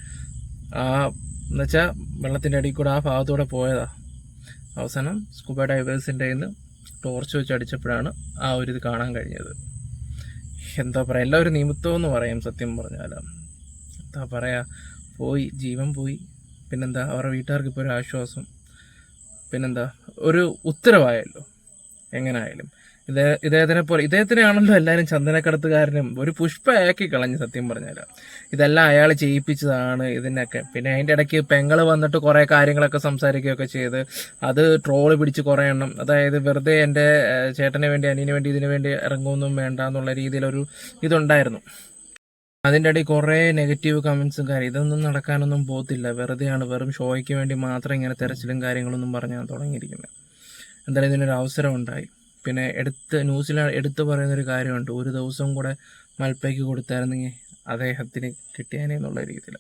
ആ എന്നുവെച്ചാൽ വെള്ളത്തിന്റെ അടിയിൽ കൂടെ ആ ഭാഗത്തൂടെ പോയതാ. അവസാനം സ്കൂബ ഡൈവേഴ്സിന്റെ നിന്ന് ടോർച്ച് വെച്ച് അടിച്ചപ്പോഴാണ് ആ ഒരു ഇത് കാണാൻ കഴിഞ്ഞത്. എന്താ പറയുക എല്ലാം ഒരു നിമിത്തം എന്ന് പറയും സത്യം പറഞ്ഞാൽ എന്താ പറയുക പോയി ജീവൻ പോയി. പിന്നെന്താ അവരുടെ വീട്ടുകാർക്ക് ഇപ്പോൾ ഒരു ആശ്വാസം. പിന്നെന്താ ഒരു ഉത്തരവായല്ലോ. എങ്ങനായാലും. ഇതേ ഇദ്ദേഹത്തിനെ പോലെ ഇദ്ദേഹത്തിനെയാണല്ലോ എല്ലാവരും ചന്ദനക്കടത്തുകാരനും ഒരു പുഷ്പയാക്കി കളഞ്ഞു സത്യം പറഞ്ഞാൽ ഇതെല്ലാം അയാൾ ചെയ്യിപ്പിച്ചതാണ് ഇതിനൊക്കെ. പിന്നെ അതിന്റെ ഇടയ്ക്ക് പെങ്ങൾ വന്നിട്ട് കുറേ കാര്യങ്ങളൊക്കെ സംസാരിക്കുകയൊക്കെ ചെയ്ത് അത് ട്രോൾ പിടിച്ച് കുറേ എണ്ണം അതായത് വെറുതെ എന്റെ ചേട്ടന് വേണ്ടി അനിയന് വേണ്ടി ഇതിനു വേണ്ടി ഇറങ്ങുമൊന്നും വേണ്ട എന്നുള്ള രീതിയിലൊരു ഇതുണ്ടായിരുന്നു. അതിന്റെ ഇടയിൽ കുറേ നെഗറ്റീവ് കമൻസും കാര്യം ഇതൊന്നും നടക്കാനൊന്നും പോകത്തില്ല. വെറുതെയാണ് വെറും ഷോയ്ക്ക് വേണ്ടി മാത്രം ഇങ്ങനെ തെരച്ചിലും കാര്യങ്ങളൊന്നും പറഞ്ഞാൽ തുടങ്ങിയിരിക്കുന്നത്. എന്തായാലും ഇതിനൊരു അവസരം ഉണ്ടായി പിന്നെ എടുത്ത് ന്യൂസിൽ എടുത്തു പറയുന്നൊരു കാര്യമുണ്ട്. ഒരു ദിവസം കൂടെ മൽപ്പയ്ക്ക് കൊടുത്തായിരുന്നെങ്കിൽ അദ്ദേഹത്തിന് കിട്ടിയാനേ എന്നുള്ള രീതിയിൽ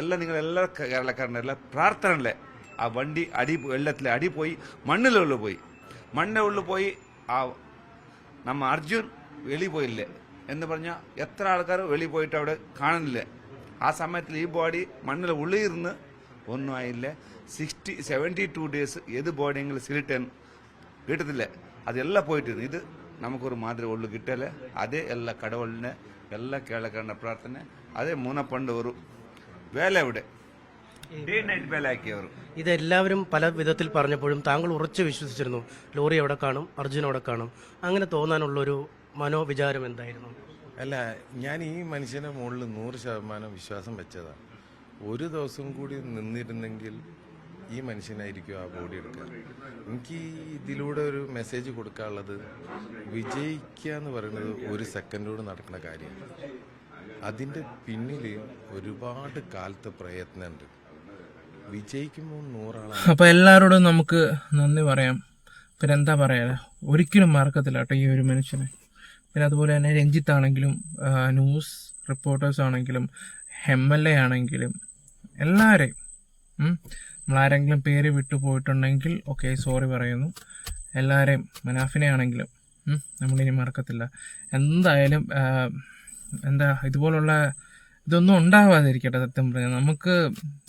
എല്ലാം നിങ്ങൾ എല്ലാ കേരളക്കാരന്റെ എല്ലാ പ്രാർത്ഥനയിലെ ആ വണ്ടി അടി വെള്ളത്തിൽ അടി പോയി മണ്ണിലുള്ള പോയി. മണ്ണിനുള്ളിൽ പോയി ആ നമ്മ അർജുൻ വെളി പോയില്ലേ എന്ന് പറഞ്ഞാൽ എത്ര ആൾക്കാർ വെളി പോയിട്ട് അവിടെ കാണുന്നില്ലേ. ആ സമയത്തിൽ ഈ ബോഡി മണ്ണിൽ ഉള്ളിയിരുന്ന് ഒന്നും ആയില്ല. സിക്സ്റ്റി സെവന്റി ടു ഡേയ്സ് ഏത് ബോഡിയെങ്കിലും സിലിട്ടൻ കിട്ടത്തില്ല. അതെല്ലാം പോയിട്ട് ഇത് നമുക്കൊരു நமக்கு ഉള്ളു കിട്ടൽ അതേ എല്ലാ ಅದೇ എല്ലാ ಕಡವಳನೆ പ്രാർത്ഥന അതേ ಪ್ರಾರ್ಥನೆ പണ്ട് ഒരു വേല ഇവിടെ. ഡേ നൈറ്റ് ഇതെല്ലാവരും പല വിധത്തിൽ പറഞ്ഞപ്പോഴും താങ്കൾ ഉറച്ചു വിശ്വസിച്ചിരുന്നു. ലോറി എവിടെ കാണും അർജുൻ കാണും. അങ്ങനെ തോന്നാനുള്ള ഒരു മനോവിചാരം എന്തായിരുന്നു? അല്ല ഞാൻ ഈ മനുഷ്യനെ മുകളിൽ നൂറ് ശതമാനം വിശ്വാസം വെച്ചതാണ് ഒരു ദിവസം കൂടി നിന്നിരുന്നെങ്കിൽ ഈ മനുഷ്യനായിരിക്കും ആ ബോഡി എടുക്കുക. എനിക്ക് ഇതിലൂടെ ഒരു മെസ്സേജ് കൊടുക്കാനുള്ളത് വിജയിക്കുക എന്ന് പറയുന്നത് ഒരു സെക്കൻഡോട് നടക്കുന്ന കാര്യമാണ്. അതിന്റെ പിന്നിൽ ഒരുപാട് കാലത്തെ പ്രയത്നമുണ്ട്. വിജയിക്കുമ്പോൾ നൂറാളാണ്. അപ്പോൾ എല്ലാവരോടും നമുക്ക് നന്ദി പറയാം. പിന്നെ എന്താ പറയാ? ഒരിക്കലും മറക്കത്തില്ല കേട്ടോ ഈ ഒരു മനുഷ്യനെ. പിന്നെ അതുപോലെ തന്നെ രഞ്ജിത്ത് ആണെങ്കിലും ന്യൂസ് റിപ്പോർട്ടേഴ്സ് ആണെങ്കിലും എം എൽ എ ആണെങ്കിലും എല്ലാവരെയും നമ്മളാരെങ്കിലും പേര് വിട്ടു പോയിട്ടുണ്ടെങ്കിൽ ഓക്കെ സോറി പറയുന്നു. എല്ലാവരെയും മനാഫിനെ ആണെങ്കിലും നമ്മളിനി മറക്കത്തില്ല. എന്തായാലും എന്താ ഇതുപോലുള്ള ഇതൊന്നും ഉണ്ടാവാതിരിക്കട്ടെ സത്യം പറഞ്ഞാൽ നമുക്ക്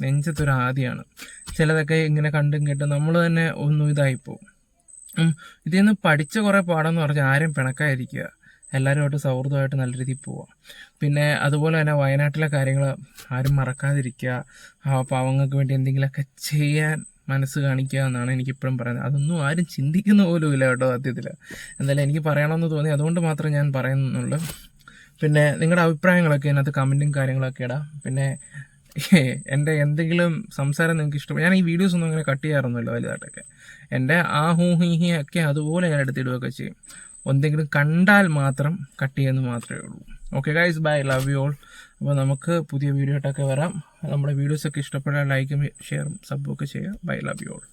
നെഞ്ചത്തൊരു ആദിയാണ് ചിലതൊക്കെ ഇങ്ങനെ കണ്ടും കേട്ടും നമ്മൾ തന്നെ ഒന്നും ഇതായിപ്പോവും. ഇതിൽ നിന്ന് പഠിച്ച കുറേ പാഠമെന്ന് പറഞ്ഞാൽ ആരും പിണക്കായിരിക്കുക എല്ലാവരുമായിട്ട് സൗഹൃദമായിട്ട് നല്ല രീതിയിൽ പോവുക പിന്നെ അതുപോലെ തന്നെ വയനാട്ടിലെ കാര്യങ്ങൾ ആരും മറക്കാതിരിക്കുക. ആ പാവങ്ങൾക്ക് വേണ്ടി എന്തെങ്കിലുമൊക്കെ ചെയ്യാൻ മനസ്സ് കാണിക്കുക എന്നാണ് എനിക്കിപ്പോഴും പറയുന്നത്. അതൊന്നും ആരും ചിന്തിക്കുന്ന പോലും ഇല്ല കേട്ടോ സത്യത്തിൽ എന്തായാലും എനിക്ക് പറയണമെന്ന് തോന്നി. അതുകൊണ്ട് മാത്രം ഞാൻ പറയുന്നുള്ളൂ. പിന്നെ നിങ്ങളുടെ അഭിപ്രായങ്ങളൊക്കെ അതിനകത്ത് കമന്റും കാര്യങ്ങളൊക്കെ ഇടാം. പിന്നെ എന്റെ എന്തെങ്കിലും സംസാരം നിങ്ങൾക്ക് ഇഷ്ടപ്പെടും ഞാൻ ഈ വീഡിയോസ് ഒന്നും അങ്ങനെ കട്ട് ചെയ്യാറൊന്നുമില്ല വലുതായിട്ടൊക്കെ. എന്റെ ആ ഹീ ഒക്കെ അതുപോലെ ഞാൻ എടുത്തിടുകയൊക്കെ ചെയ്യും. എന്തെങ്കിലും കണ്ടാൽ മാത്രം കട്ട് ചെയ്യുന്നത് മാത്രമേ ഉള്ളൂ. Okay guys bye love you all അപ്പോൾ നമുക്ക് പുതിയ വീഡിയോ ആയിട്ടൊക്കെ വരാം. നമ്മുടെ വീഡിയോസൊക്കെ ഇഷ്ടപ്പെടാൻ ലൈക്കും ഷെയറും സബ്ബും ഒക്കെ ചെയ്യുക. By love you all